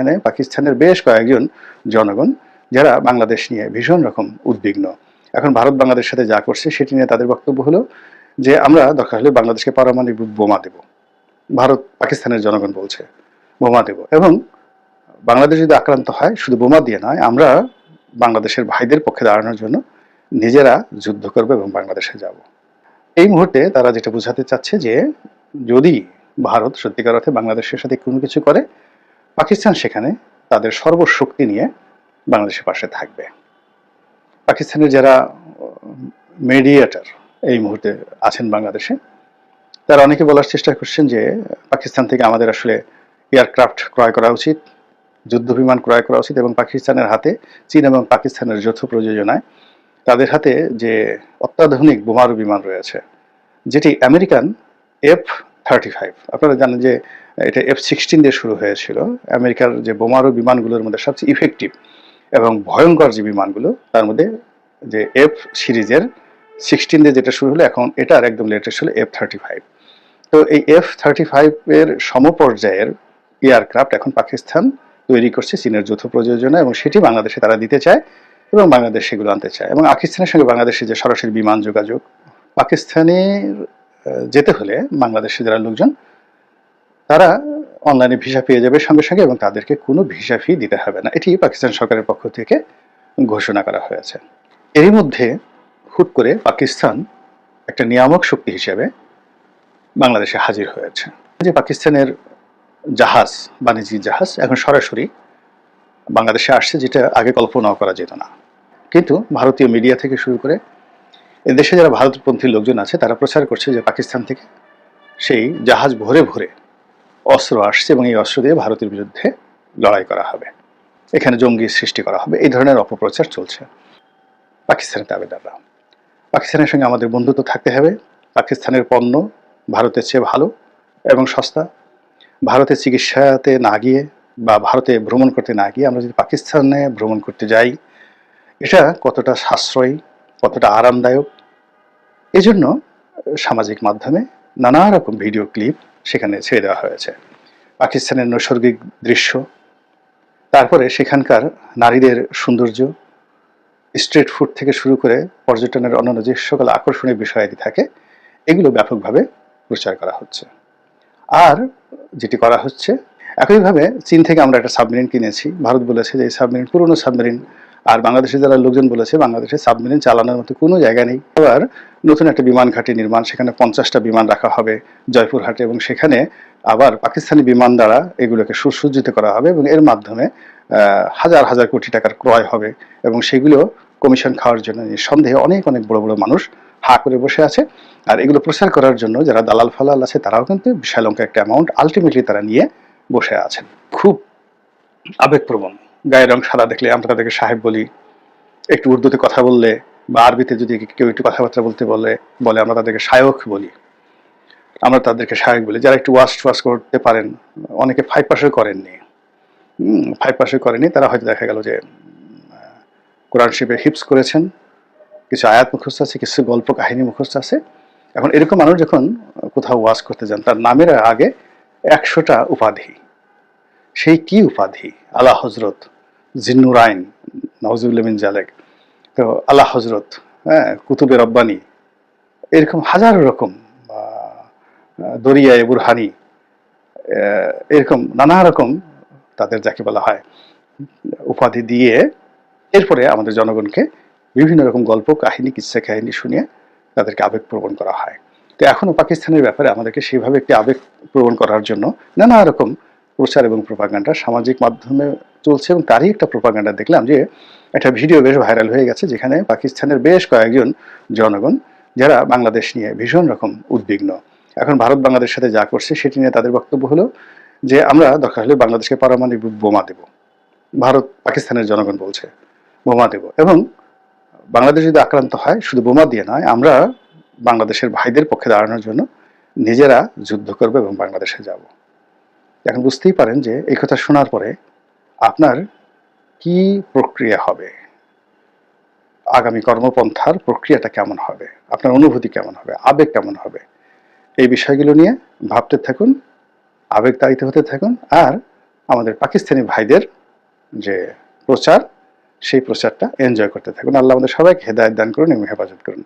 সেখানে পাকিস্তানের বেশ কয়েকজন জনগণ, যারা বাংলাদেশ নিয়ে ভীষণ রকম উদ্বিগ্ন। এখন ভারত বাংলাদেশের সাথে যা করছে, সেটি নিয়ে তাদের বক্তব্য হলো যে, আমরা দরকার হলে বাংলাদেশকে পারমাণবিক বোমা দেব। ভারত পাকিস্তানের জনগণ বলছে, বোমা দেব। এবং বাংলাদেশ যদি আক্রান্ত হয়, শুধু বোমা দিয়ে নয়, আমরা বাংলাদেশের ভাইদের পক্ষে দাঁড়ানোর জন্য নিজেরা যুদ্ধ করব এবং বাংলাদেশে যাব। এই মুহূর্তে তারা যেটা বোঝাতে চাচ্ছে যে, যদি ভারত সত্যিকার অর্থে বাংলাদেশের সাথে কোনো কিছু করে পাকিস্তান সেখানে তাদের সর্বশক্তি নিয়ে বাংলাদেশের পাশে থাকবে। পাকিস্তানের যারা মিডিয়েটার এই মুহূর্তে আছেন বাংলাদেশে, তারা অনেকে বলার চেষ্টা করছেন যে পাকিস্তান থেকে আমাদের আসলে এয়ারক্রাফট ক্রয় করা উচিত, যুদ্ধ বিমান ক্রয় করা উচিত এবং পাকিস্তানের হাতে চীন এবং পাকিস্তানের যৌথ প্রযোজনায় তাদের হাতে যে অত্যাধুনিক বোমারু বিমান রয়েছে, যেটি আমেরিকান এফ থার্টি ফাইভ আপনারা জানেন যে, এটা এফ সিক্সটিন দিয়ে শুরু হয়েছিল। আমেরিকার যে বোমারু বিমানগুলোর মধ্যে সবচেয়ে ইফেক্টিভ এবং ভয়ঙ্কর যে বিমানগুলো, তার মধ্যে যে এফ সিরিজের সিক্সটিন দিয়ে যেটা শুরু হলো, এখন এটার একদম লেটেস্ট হলো এফ থার্টি ফাইভ তো এই এফ থার্টি ফাইভের সমপর্যায়ের এয়ারক্রাফট এখন পাকিস্তান তৈরি করছে চীনের যৌথ প্রযোজনা এবং সেটি বাংলাদেশে তারা দিতে চায় এবং বাংলাদেশ সেগুলো আনতে চায়। এবং পাকিস্তানের সঙ্গে বাংলাদেশের যে সরাসরি বিমান যোগাযোগ, পাকিস্তানের যেতে হলে বাংলাদেশে যারা লোকজন, তারা অনলাইনে ভিসা পেয়ে যাবে সঙ্গে সঙ্গে এবং তাদেরকে কোনো ভিসা ফি দিতে হবে না। এটি পাকিস্তান সরকারের পক্ষ থেকে ঘোষণা করা হয়েছে। এরই মধ্যে হুট করে পাকিস্তান একটা নিয়ামক শক্তি হিসেবে বাংলাদেশে হাজির হয়েছে। যে পাকিস্তানের জাহাজ, বাণিজ্যিক জাহাজ এখন সরাসরি বাংলাদেশে আসছে, যেটা আগে কল্পনাও করা যেত না। কিন্তু ভারতীয় মিডিয়া থেকে শুরু করে এদেশে যারা ভারতপন্থী লোকজন আছে, তারা প্রচার করছে যে পাকিস্তান থেকে সেই জাহাজ ভরে ভরে অস্ত্র আসছে এবং এই অস্ত্র দিয়ে ভারতের বিরুদ্ধে লড়াই করা হবে। এখানে জঙ্গি সৃষ্টি করা হবে। এই ধরনের অপপ্রচার চলছে পাকিস্তানের দাবিদাররা। পাকিস্তানের সঙ্গে আমাদের বন্ধুত্ব থাকতে হবে। পাকিস্তানের পণ্য ভারতের চেয়ে ভালো এবং সস্তা। ভারতে চিকিৎসাতে না গিয়ে বা ভারতে ভ্রমণ করতে না গিয়ে আমরা যদি পাকিস্তানে ভ্রমণ করতে যাই, এটা কতটা সাশ্রয়ী কতটা আরামদায়ক। এজন্য সামাজিক মাধ্যমে নানা রকম ভিডিও ক্লিপ সেখানে ছেড়ে দেওয়া হয়েছে। পাকিস্তানের নৈসর্গিক দৃশ্য, তারপরে সেখানকার নারীদের সৌন্দর্য, স্ট্রিট ফুড থেকে শুরু করে পর্যটনের অন্যান্য যে সকল আকর্ষণীয় বিষয়াদি থাকে, এগুলো ব্যাপকভাবে প্রচার করা হচ্ছে। আর যেটি করা হচ্ছে, একইভাবে চীন থেকে আমরা একটা সাবমেরিন কিনেছি। ভারত বলেছে যে এই সাবমেরিন, পুরনো সাবমেরিন আর বাংলাদেশে যারা লোকজন বলেছে, বাংলাদেশে সাবমেরিন চালানোর মতো কোনো জায়গা নেই। আবার নতুন একটা বিমান ঘাঁটি নির্মাণ, সেখানে পঞ্চাশটা বিমান রাখা হবে জয়পুরহাটে এবং সেখানে আবার পাকিস্তানি বিমান দ্বারা এগুলোকে সুসজ্জিত করা হবে এবং এর মাধ্যমে হাজার হাজার কোটি টাকার ক্রয় হবে এবং সেগুলো কমিশন খাওয়ার জন্য নিঃসন্দেহে অনেক অনেক বড় বড় মানুষ হা করে বসে আছে। আর এগুলো প্রচার করার জন্য যারা দালাল ফালাল আছে, তারাও কিন্তু বিশাল অঙ্কের একটা অ্যামাউন্ট আলটিমেটলি তারা নিয়ে বসে আছেন। খুব আবেগপ্রবণ। গায়ের রং সাদা দেখলে আমরা তাদেরকে সাহেব বলি। একটু উর্দুতে কথা বললে বা আরবিতে যদি কেউ একটু কথাবার্তা বলতে বলে বলে আমরা তাদেরকে শায়ক বলি। আমরা তাদেরকে শায়ক বলি। যারা একটু ওয়াশ ওয়াশ করতে পারেন, অনেকে ফাইভ পার্সেন্ট করেননি। ফাইভ পার্সেন্ট করেনি তারা হয়তো দেখা গেল যে, কোরআন শিপে হিপস করেছেন। কিছু আয়াত মুখস্থ আছে, কিছু গল্প কাহিনী মুখস্থ আছে। এখন এরকম মানুষ যখন কোথাও ওয়াজ করতে যান, তার নামের আগে একশোটা উপাধি। সেই কি উপাধি? আলা হজরত জিন্নুর আইন নওয়াজুল্লামিন জালেক তো আল্লাহ হজরত হ্যাঁ কুতুবে রব্বানি, এরকম হাজার রকম দরিয়ায় বুরহানি এরকম নানা রকম তাদের যাকে বলা হয়, উপাধি দিয়ে এরপরে আমাদের জনগণকে বিভিন্ন রকম গল্প, কাহিনী কিচ্ছা কাহিনী শুনিয়ে তাদেরকে আবেগপ্রবণ করা হয়। তো এখনও পাকিস্তানের ব্যাপারে আমাদেরকে সেইভাবে একটি আবেগপ্রবণ করার জন্য নানা রকম প্রচার এবং প্রপাগান্ডা সামাজিক মাধ্যমে চলছে এবং তারই একটা প্রপাগান্ডা দেখলাম যে একটা ভিডিও বেশ ভাইরাল হয়ে গেছে যেখানে পাকিস্তানের বেশ কয়েকজন জনগণ যারা বাংলাদেশ নিয়ে ভীষণ রকম উদ্বিগ্ন। এখন ভারত বাংলাদেশের সাথে যা করছে সেটি নিয়ে তাদের বক্তব্য হলো যে আমরা দরকার হলে বাংলাদেশকে পারমাণবিক বোমা দেব। ভারত পাকিস্তানের জনগণ বলছে, বোমা দেব এবং বাংলাদেশ যদি আক্রান্ত হয়, শুধু বোমা দিয়ে নয়, আমরা বাংলাদেশের ভাইদের পক্ষে দাঁড়ানোর জন্য নিজেরা যুদ্ধ করব এবং বাংলাদেশে যাব। এখন বুঝতেই পারেন যে এই কথা শোনার পরে আপনার কি প্রক্রিয়া হবে? আগামী কর্মপন্থার প্রক্রিয়াটা কেমন হবে? আপনার অনুভূতি কেমন হবে? আবেগ কেমন হবে? এই বিষয়গুলো নিয়ে ভাবতে থাকুন আবেগ তাড়িত হতে থাকুন আর আমাদের পাকিস্তানি ভাইদের যে প্রচার, সেই প্রচারটা এনজয় করতে থাকুন। আল্লাহ আমাদের সবাইকে হেদায়ত দান করুন এবং হেফাজত করুন।